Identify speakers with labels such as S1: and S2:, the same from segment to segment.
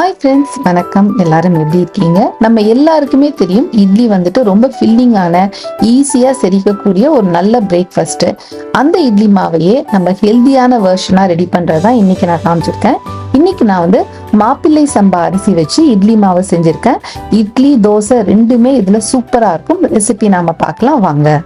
S1: Hi friends வணக்கம். எல்லாரும் எப்படி இருக்கீங்க? நம்ம எல்லாருக்குமே தெரியும் இட்லி வந்துட்டு ரொம்ப ஃபில்லிங்கான ஈஸியாக செரிக்கக்கூடிய ஒரு நல்ல பிரேக்ஃபாஸ்ட்டு அந்த இட்லி மாவையே நம்ம ஹெல்தியான வேர்ஷனாக ரெடி பண்ணுறது தான் இன்றைக்கி நான் காமிச்சிருக்கேன். இன்னைக்கு நான் வந்து மாப்பிள்ளை சம்பா அரிசி வச்சு இட்லி மாவு செஞ்சுருக்கேன். இட்லி தோசை ரெண்டுமே இதில் சூப்பராக இருக்கும். ரெசிபி நாம் பார்க்கலாம். வாங்க.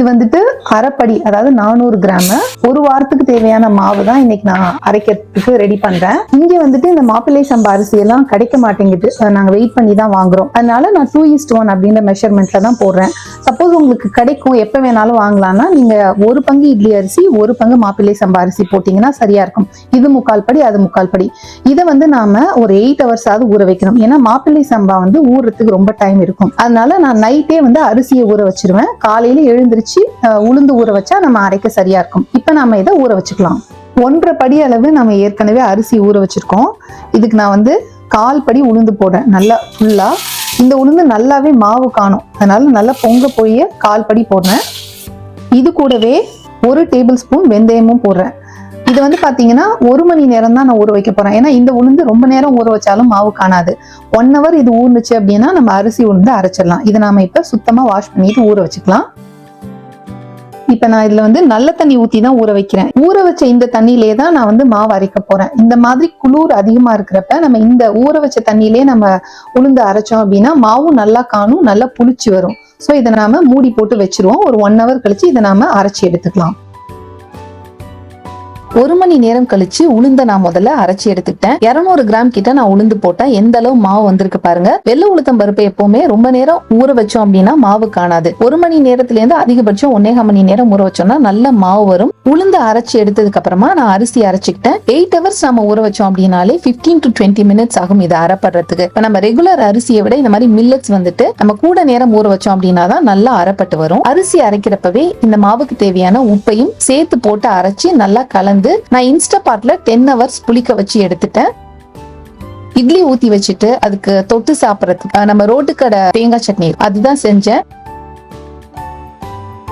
S1: இது வந்துட்டு அரைப்படி அதாவது நானூறு கிராம். ஒரு வாரத்துக்கு தேவையான மாவு தான் இன்னைக்கு நான் அரைக்கிறதுக்கு ரெடி பண்றேன். இங்க வந்துட்டு இந்த மாப்பிள்ளை சம்பா அரிசி எல்லாம் கிடைக்க மாட்டேங்குது. நாங்க வெயிட் பண்ணி தான் வாங்குறோம். அதனால நான் டூ இஸ்ட் ஒன் அப்படின்ற மெஷர்மெண்ட்ல தான் போடுறேன். சப்போஸ் உங்களுக்கு கிடைக்கும் எப்போ வேணாலும் வாங்கலாம்னா நீங்க ஒரு பங்கு இட்லி அரிசி ஒரு பங்கு மாப்பிள்ளை சம்பா அரிசி போட்டிங்கன்னா சரியா இருக்கும். இது முக்கால் படி அது முக்கால் படி. இதை வந்து நாம ஒரு எயிட் ஹவர்ஸாவது ஊற வைக்கணும். ஏன்னா மாப்பிள்ளை சம்பா வந்து ஊறுறதுக்கு ரொம்ப டைம் இருக்கும். அதனால நான் நைட்டே வந்து அரிசியை ஊற வச்சிருவேன். காலையில் எழுந்திருச்சு உளுந்து ஊற வச்சா நம்ம அரைக்க சரியா இருக்கும். இப்போ நாம இதை ஊற வச்சுக்கலாம். ஒன்றரை படி அளவு நம்ம ஏற்கனவே அரிசி ஊற வச்சிருக்கோம். இதுக்கு நான் வந்து கால் படி உளுந்து போடுறேன். நல்லா ஃபுல்லா இந்த உளுந்து நல்லாவே மாவு காணும். அதனால நல்லா பொங்க போய் கால் படி போடுறேன். இது கூடவே ஒரு டேபிள் ஸ்பூன் வெந்தயமும் போடுறேன். இது வந்து பாத்தீங்கன்னா ஒரு மணி நேரம் தான் நான் ஊற வைக்க போறேன். ஏன்னா இந்த உளுந்து ரொம்ப நேரம் ஊற வச்சாலும் மாவு காணாது. ஒன் ஹவர் இது ஊர்ந்துச்சு அப்படின்னா நம்ம அரிசி உளுந்து அரைச்சிடலாம். இதை நாம இப்ப சுத்தமா வாஷ் பண்ணிட்டு ஊற வச்சுக்கலாம். இப்போ நான் இதில் வந்து நல்ல தண்ணி ஊத்தி தான் ஊற வைக்கிறேன். ஊற வச்ச இந்த தண்ணியிலே தான் நான் வந்து மாவு அரைக்க போறேன். இந்த மாதிரி குளிர் அதிகமா இருக்கிறப்ப நம்ம இந்த ஊற வச்ச தண்ணியிலே நம்ம உளுந்து அரைச்சோம் அப்படின்னா மாவும் நல்லா காணும் நல்லா புளிச்சு வரும். ஸோ இதை நாம மூடி போட்டு வச்சிருவோம். ஒரு ஒன் ஹவர் கழிச்சு இதை நாம அரைச்சி எடுத்துக்கலாம். ஒரு மணி நேரம் கழிச்சு உளுந்த நான் முதல்ல அரைச்சி எடுத்துக்கிட்டேன். 200 கிராம் கிட்ட நான் உளுந்து போட்டேன் எந்த அளவு மாவு வந்திருக்கு பாருங்க. வெள்ளை உளுத்தம் பருப்பு எப்பவுமே ரொம்ப நேரம் ஊற வச்சோம் அப்படின்னா மாவு காணாது. ஒரு மணி நேரத்துல இருந்து அதிகபட்சம் ஒன்னேகா மணி நேரம் ஊற வச்சோம்னா நல்ல மாவு வரும். உளுந்து அரைச்சி எடுத்ததுக்கு அப்புறமா நான் அரிசி அரைச்சிக்கிட்டேன். எயிட் ஹவர்ஸ் நம்ம ஊற வச்சோம் அப்படின்னாலே 15 டு டுவெண்ட்டி மினிட்ஸ் ஆகும் இதை அரைப்படுறதுக்கு. இப்ப நம்ம ரெகுலர் அரிசியை விட இந்த மாதிரி மில்லட்ஸ் வந்துட்டு நம்ம கூட நேரம் ஊற வச்சோம் அப்படின்னா தான் நல்லா அரைப்பட்டு வரும். அரிசி அரைக்கிறப்பவே இந்த மாவுக்கு தேவையான உப்பையும் சேர்த்து போட்டு அரைச்சி நல்லா கலந்து நான் இன்ஸ்டா பாட்ல டென் ஹவர்ஸ் புளிக்க வச்சு எடுத்துட்டேன். இட்லி ஊத்தி வச்சுட்டு அதுக்கு தொட்டு சாப்பிடறதுக்கு நம்ம ரோட்டு கடை தேங்காய் சட்னி அதுதான் செஞ்சேன்.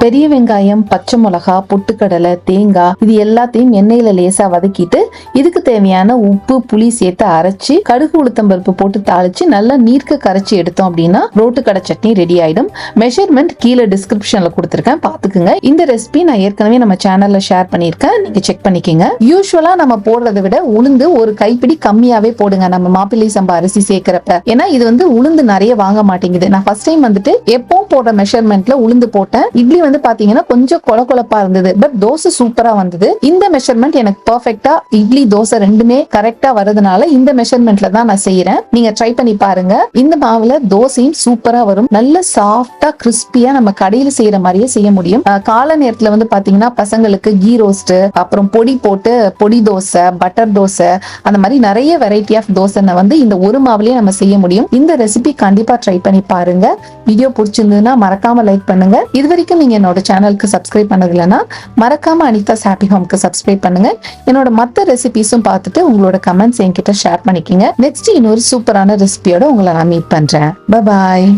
S1: பெரிய வெங்காயம் பச்சை மிளகா பொட்டுக்கடலை தேங்காய் இது எல்லாத்தையும் எண்ணெயில லேசா வதக்கிட்டு இதுக்கு தேவையான உப்பு புளி சேர்த்து அரைச்சி கடுகு உளுத்தம் பருப்பு போட்டு தாளிச்சு நல்லா நீர்க்க கரைச்சி எடுத்தோம் அப்படின்னா ரோட்டு கடை சட்னி ரெடி ஆயிடும். மெஷர்மெண்ட் கீழே டிஸ்கிரிப்ஷன்ல கொடுத்துருக்கேன். பாத்துக்குங்க இந்த ரெசிபி நான் ஏற்கனவே நம்ம சேனல்ல ஷேர் பண்ணியிருக்கேன். நீங்க செக் பண்ணிக்கோங்க. யூஸ்வலா நம்ம போடுறதை விட உளுந்து ஒரு கைப்பிடி கம்மியாவே போடுங்க. நம்ம மாப்பிள்ளை சம்பா அரிசி சேர்க்கிறப்ப. ஏன்னா இது வந்து உளுந்து நிறைய வாங்க மாட்டேங்குது. நான் ஃபர்ஸ்ட் டைம் வந்துட்டு எப்பவும் போடுற மெஷர்மெண்ட்ல உளுந்து போட்டேன். இட்லி வந்து பாத்தீங்கன்னா கொஞ்சம் கொல கொலப்பா இருந்தது. பட் தோசை சூப்பரா வந்தது. இந்த மெஷர்மெண்ட் எனக்கு பர்ஃபெக்டா இட்லி தோசை ரெண்டுமே கரெக்டா வரதுனால இந்த மெஷர்மெண்ட்ல தான் நான் செய்யறேன் நீங்க ட்ரை பண்ணி பாருங்க. இந்த மாவுல தோசையும் சூப்பரா வரும். நல்ல சாஃப்டா கிறிஸ்பியா நம்ம கடையில செய்யற மாதிரியே செய்ய முடியும். கால நேரத்துல வந்து பாத்தீங்கன்னா பசங்களுக்கு கீ ரோஸ்ட் அப்புறம் பொடி போட்டு பொடி தோசை பட்டர் தோசை அந்த மாதிரி நிறைய வெரைட்டி ஆஃப் தோசை வந்து இந்த ஒரு மாவுலயே நம்ம செய்ய முடியும். இந்த ரெசிபி கண்டிப்பா ட்ரை பண்ணி பாருங்க. வீடியோ பிடிச்சிருந்ததுன்னா மறக்காம லைக் பண்ணுங்க. இது வரைக்கும் நீங்க என்னோட சேனலுக்கு சப்ஸ்கிரைப் பண்ணது இல்லைன்னா மறக்காம அனிதாஸ் ஹாப்பி ஹோம்க்கு சப்ஸ்கிரைப் பண்ணுங்க. என்னோட மத்த ரெசிபிஸும் பார்த்துட்டு உங்களோட கமெண்ட்ஸ் என்கிட்ட ஷேர் பண்ணிக்கிங்க. நெக்ஸ்ட் இன்னொரு சூப்பரான ரெசிபியோட உங்களை நான் மீட் பண்றேன். பாய்